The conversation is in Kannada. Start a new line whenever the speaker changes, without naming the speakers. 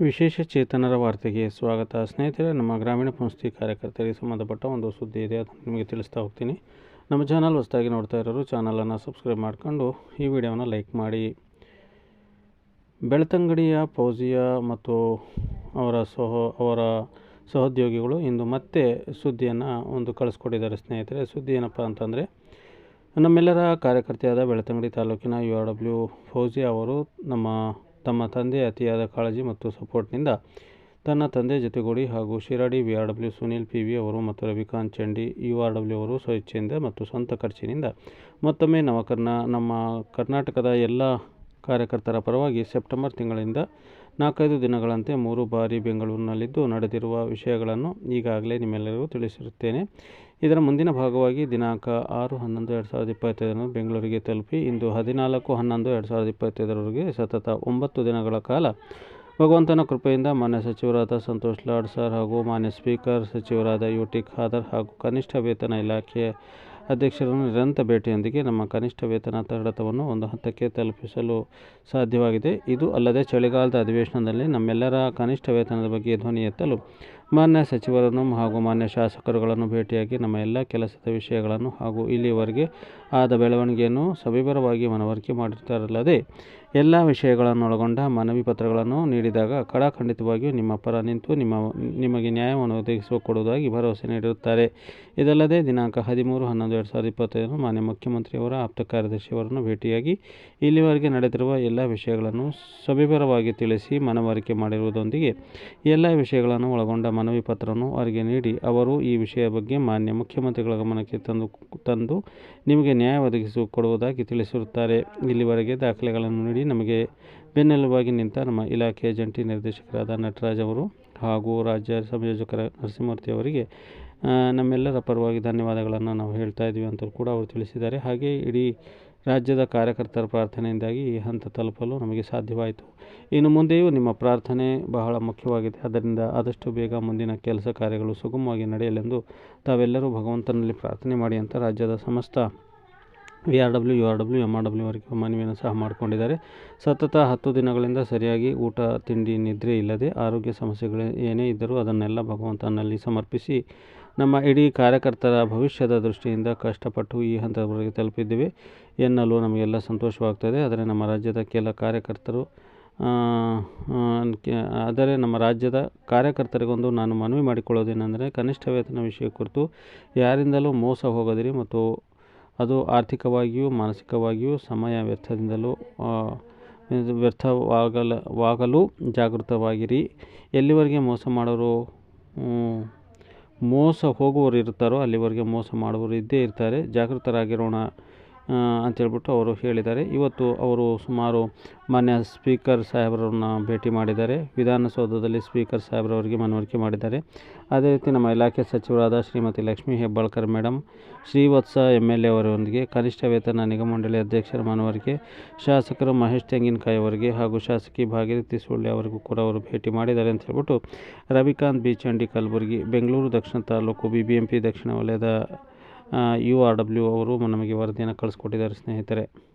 ವಿಶೇಷ ಚೇತನರ ವಾರ್ತೆಗೆ ಸ್ವಾಗತ. ಸ್ನೇಹಿತರೆ, ನಮ್ಮ ಗ್ರಾಮೀಣ ಪುನಸ್ತಿ ಕಾರ್ಯಕರ್ತರಿಗೆ ಸಂಬಂಧಪಟ್ಟ ಒಂದು ಸುದ್ದಿ ಇದೆ. ಅದನ್ನು ನಿಮಗೆ ತಿಳಿಸ್ತಾ ಹೋಗ್ತೀನಿ. ನಮ್ಮ ಚಾನಲ್ ಹೊಸದಾಗಿ ನೋಡ್ತಾ ಇರೋರು ಚಾನಲನ್ನು ಸಬ್ಸ್ಕ್ರೈಬ್ ಮಾಡಿಕೊಂಡು ಈ ವಿಡಿಯೋನ ಲೈಕ್ ಮಾಡಿ. ಬೆಳ್ತಂಗಡಿಯ ಫೌಜಿಯಾ ಮತ್ತು ಅವರ ಸಹ ಅವರ ಸಹೋದ್ಯೋಗಿಗಳು ಇಂದು ಮತ್ತೆ ಸುದ್ದಿಯನ್ನು ಒಂದು ಕಳಿಸ್ಕೊಟ್ಟಿದ್ದಾರೆ ಸ್ನೇಹಿತರೆ. ಸುದ್ದಿ ಏನಪ್ಪ ಅಂತಂದರೆ, ನಮ್ಮೆಲ್ಲರ ಕಾರ್ಯಕರ್ತೆಯಾದ ಬೆಳತಂಗಡಿ ತಾಲೂಕಿನ ಯು ಆರ್ ಡಬ್ಲ್ಯೂ ಫೌಜಿ ಅವರು ನಮ್ಮ, ತಮ್ಮ ತಂದೆ ಅತಿಯಾದ ಕಾಳಜಿ ಮತ್ತು ಸಪೋರ್ಟ್ನಿಂದ ತನ್ನ ತಂದೆ ಜೊತೆಗೂಡಿ ಹಾಗೂ Shiradi V R W Sunil P V ಅವರು ಮತ್ತು Ravikanth Chandi U R W ಅವರು ಸ್ವಇಚ್ಛೆಯಿಂದ ಮತ್ತು ಸ್ವಂತ ಖರ್ಚಿನಿಂದ ಮತ್ತೊಮ್ಮೆ ನವಕರ್ನ ನಮ್ಮ ಕರ್ನಾಟಕದ ಎಲ್ಲ ಕಾರ್ಯಕರ್ತರ ಪರವಾಗಿ ಸೆಪ್ಟೆಂಬರ್ ತಿಂಗಳಿಂದ ನಾಲ್ಕೈದು ದಿನಗಳಂತೆ ಮೂರು ಬಾರಿ ಬೆಂಗಳೂರಿನಲ್ಲಿದ್ದು ನಡೆದಿರುವ ವಿಷಯಗಳನ್ನು ಈಗಾಗಲೇ ನಿಮ್ಮೆಲ್ಲರಿಗೂ ತಿಳಿಸಿರುತ್ತೇನೆ. ಇದರ ಮುಂದಿನ ಭಾಗವಾಗಿ ದಿನಾಂಕ ಆರು ಹನ್ನೊಂದು ಎರಡು ಸಾವಿರದ ಇಪ್ಪತ್ತೈದರಂದು ಬೆಂಗಳೂರಿಗೆ ತಲುಪಿ ಇಂದು ಹದಿನಾಲ್ಕು ಹನ್ನೊಂದು ಎರಡು ಸಾವಿರದ ಇಪ್ಪತ್ತೈದರವರೆಗೆ ಸತತ ಒಂಬತ್ತು ದಿನಗಳ ಕಾಲ ಭಗವಂತನ ಕೃಪೆಯಿಂದ ಮಾನ್ಯ ಸಚಿವರಾದ ಸಂತೋಷ್ ಲಾಡ್ ಸರ್ ಹಾಗೂ ಮಾನ್ಯ ಸ್ಪೀಕರ್ ಸಚಿವರಾದ ಯು ಟಿ ಖಾದರ್ ಹಾಗೂ ಕನಿಷ್ಠ ವೇತನ ಇಲಾಖೆಯ ಅಧ್ಯಕ್ಷರನ್ನು ನಿರಂತರ ಭೇಟಿಯೊಂದಿಗೆ ನಮ್ಮ ಕನಿಷ್ಠ ವೇತನ ತಡತವನ್ನು ಒಂದು ಹಂತಕ್ಕೆ ತಲುಪಿಸಲು ಸಾಧ್ಯವಾಗಿದೆ. ಇದು ಅಲ್ಲದೆ ಚಳಿಗಾಲದ ಅಧಿವೇಶನದಲ್ಲಿ ನಮ್ಮೆಲ್ಲರ ಕನಿಷ್ಠ ವೇತನದ ಬಗ್ಗೆ ಧ್ವನಿ ಎತ್ತಲು ಮಾನ್ಯ ಸಚಿವರನ್ನು ಹಾಗೂ ಮಾನ್ಯ ಶಾಸಕರುಗಳನ್ನು ಭೇಟಿಯಾಗಿ ನಮ್ಮ ಎಲ್ಲ ಕೆಲಸದ ವಿಷಯಗಳನ್ನು ಹಾಗೂ ಇಲ್ಲಿಯವರೆಗೆ ಆದ ಬೆಳವಣಿಗೆಯನ್ನು ಸವಿವರವಾಗಿ ಮನವರಿಕೆ ಮಾಡಿರುತ್ತಾರಲ್ಲದೆ ಎಲ್ಲ ವಿಷಯಗಳನ್ನು ಒಳಗೊಂಡ ಮನವಿ ಪತ್ರಗಳನ್ನು ನೀಡಿದಾಗ ಕಡಾಖಂಡಿತವಾಗಿಯೂ ನಿಮ್ಮ ಪರ ನಿಂತು ನಿಮ್ಮ ನಿಮಗೆ ನ್ಯಾಯವನ್ನು ಒದಗಿಸಿಕೊಡುವುದಾಗಿ ಭರವಸೆ ನೀಡಿರುತ್ತಾರೆ. ಇದಲ್ಲದೆ ದಿನಾಂಕ ಹದಿಮೂರು, ಹನ್ನೊಂದು, ಎರಡು ಸಾವಿರದ ಇಪ್ಪತ್ತೈದರಂದು ಮಾನ್ಯ ಮುಖ್ಯಮಂತ್ರಿಯವರ ಆಪ್ತ ಕಾರ್ಯದರ್ಶಿಯವರನ್ನು ಭೇಟಿಯಾಗಿ ಇಲ್ಲಿವರೆಗೆ ನಡೆದಿರುವ ಎಲ್ಲ ವಿಷಯಗಳನ್ನು ಸವಿವರವಾಗಿ ತಿಳಿಸಿ ಮನವರಿಕೆ ಮಾಡಿರುವುದೊಂದಿಗೆ ಎಲ್ಲ ವಿಷಯಗಳನ್ನು ಒಳಗೊಂಡ ಮನವಿ ಪತ್ರವನ್ನು ಅವರಿಗೆ ನೀಡಿ ಅವರು ಈ ವಿಷಯ ಬಗ್ಗೆ ಮಾನ್ಯ ಮುಖ್ಯಮಂತ್ರಿಗಳ ಗಮನಕ್ಕೆ ತಂದು ತಂದು ನಿಮಗೆ ನ್ಯಾಯ ಒದಗಿಸಿಕೊಡುವುದಾಗಿ ತಿಳಿಸಿರುತ್ತಾರೆ. ಇಲ್ಲಿವರೆಗೆ ದಾಖಲೆಗಳನ್ನು ನೀಡಿ ನಮಗೆ ಬೆನ್ನೆಲುಬಾಗಿ ನಿಂತ ನಮ್ಮ ಇಲಾಖೆಯ ಜಂಟಿ ನಿರ್ದೇಶಕರಾದ ನಟರಾಜ್ ಅವರು ಹಾಗೂ ರಾಜ್ಯ ಸಂಯೋಜಕರ ನರಸಿಂಹಮೂರ್ತಿ ಅವರಿಗೆ ನಮ್ಮೆಲ್ಲರ ಪರವಾಗಿ ಧನ್ಯವಾದಗಳನ್ನು ನಾವು ಹೇಳ್ತಾ ಇದ್ದೀವಿ ಅಂತ ಕೂಡ ಅವರು ತಿಳಿಸಿದ್ದಾರೆ. ಹಾಗೆ ಇಡೀ ರಾಜ್ಯದ ಕಾರ್ಯಕರ್ತರ ಪ್ರಾರ್ಥನೆಯಿಂದಾಗಿ ಈ ಹಂತ ತಲುಪಲು ನಮಗೆ ಸಾಧ್ಯವಾಯಿತು. ಇನ್ನು ಮುಂದೆಯೂ ನಿಮ್ಮ ಪ್ರಾರ್ಥನೆ ಬಹಳ ಮುಖ್ಯವಾಗಿದೆ. ಅದರಿಂದ ಆದಷ್ಟು ಬೇಗ ಮುಂದಿನ ಕೆಲಸ ಕಾರ್ಯಗಳು ಸುಗಮವಾಗಿ ನಡೆಯಲೆಂದು ತಾವೆಲ್ಲರೂ ಭಗವಂತನಲ್ಲಿ ಪ್ರಾರ್ಥನೆ ಮಾಡಿ ಅಂತ ರಾಜ್ಯದ ಸಮಸ್ತ V R W U R W M R W ಅವರಿಗೆ ಮನವಿಯನ್ನು ಸಹ ಮಾಡಿಕೊಂಡಿದ್ದಾರೆ. ಸತತ ಹತ್ತು ದಿನಗಳಿಂದ ಸರಿಯಾಗಿ ಊಟ, ತಿಂಡಿ, ನಿದ್ರೆ ಇಲ್ಲದೆ ಆರೋಗ್ಯ ಸಮಸ್ಯೆಗಳು ಏನೇ ಇದ್ದರೂ ಅದನ್ನೆಲ್ಲ ಭಗವಂತನಲ್ಲಿ ಸಮರ್ಪಿಸಿ ನಮ್ಮ ಇಡೀ ಕಾರ್ಯಕರ್ತರ ಭವಿಷ್ಯದ ದೃಷ್ಟಿಯಿಂದ ಕಷ್ಟಪಟ್ಟು ಈ ಹಂತದವರೆಗೆ ತಲುಪಿದ್ದೇವೆ ಎನ್ನಲು ನಮಗೆಲ್ಲ ಸಂತೋಷವಾಗ್ತದೆ. ಆದರೆ ನಮ್ಮ ರಾಜ್ಯದ ಕೆಲ ಕಾರ್ಯಕರ್ತರು ಆದರೆ ನಮ್ಮ ರಾಜ್ಯದ ಕಾರ್ಯಕರ್ತರಿಗೊಂದು ನಾನು ಮನವಿ ಮಾಡಿಕೊಳ್ಳೋದೇನೆಂದರೆ ಕನಿಷ್ಠ ವೇತನ ವಿಷಯ ಕುರಿತು ಯಾರಿಂದಲೂ ಮೋಸ ಹೋಗದಿರಿ ಮತ್ತು ಅದು ಆರ್ಥಿಕವಾಗಿಯೂ ಮಾನಸಿಕವಾಗಿಯೂ ಸಮಯ ವ್ಯರ್ಥದಿಂದಲೂ ವ್ಯರ್ಥವಾಗಲ ವಾಗಲು ಜಾಗೃತವಾಗಿರಿ. ಎಲ್ಲಿವರೆಗೆ ಮೋಸ ಮಾಡೋರು ಮೋಸ ಹೋಗುವವರು ಇರ್ತಾರೋ ಅಲ್ಲಿವರೆಗೆ ಮೋಸ ಮಾಡುವವರು ಇದ್ದೇ ಇರ್ತಾರೆ. ಜಾಗೃತರಾಗಿರೋಣ. ಅಂತೇಳ್ಬಿಟ್ಟು ಅವರು ಹೇಳಿದ್ದಾರೆ. ಇವತ್ತು ಅವರು ಸುಮಾರು ಮಾನ್ಯ ಸ್ಪೀಕರ್ ಸಾಹೇಬರನ್ನ ಭೇಟಿ ಮಾಡಿದ್ದಾರೆ. ವಿಧಾನಸೌಧದಲ್ಲಿ ಸ್ಪೀಕರ್ ಸಾಹೇಬ್ರವರಿಗೆ ಮನವರಿಕೆ ಮಾಡಿದ್ದಾರೆ. ಅದೇ ರೀತಿ ನಮ್ಮ ಇಲಾಖೆ ಸಚಿವರಾದ Shrimati Lakshmi Hebbalkar madam Shrivatsa M L A ಅವರೊಂದಿಗೆ ಕನಿಷ್ಠ ವೇತನ ನಿಗಮ ಮಂಡಳಿ ಅಧ್ಯಕ್ಷರ ಮನವರಿಕೆ, ಶಾಸಕರು ಮಹೇಶ್ ತೆಂಗಿನಕಾಯಿ ಅವರಿಗೆ ಹಾಗೂ ಶಾಸಕಿ ಭಾಗೀರಥಿ ಸುಳ್ಳೆ ಅವರಿಗೂ ಕೂಡ ಅವರು ಭೇಟಿ ಮಾಡಿದ್ದಾರೆ ಅಂತ ಹೇಳ್ಬಿಟ್ಟು ರವಿಕಾಂತ್ ಬಿ ಚಂಡಿ ಕಲಬುರಗಿ, ಬೆಂಗಳೂರು ದಕ್ಷಿಣ ತಾಲೂಕು ಬಿ ದಕ್ಷಿಣ ವಲಯದ ಯು ಆರ್ ಡಬ್ಲ್ಯೂ ಅವರು ನಮಗೆ ವರದಿಯನ್ನು ಕಳಿಸ್ಕೊಟ್ಟಿದ್ದಾರೆ ಸ್ನೇಹಿತರೆ.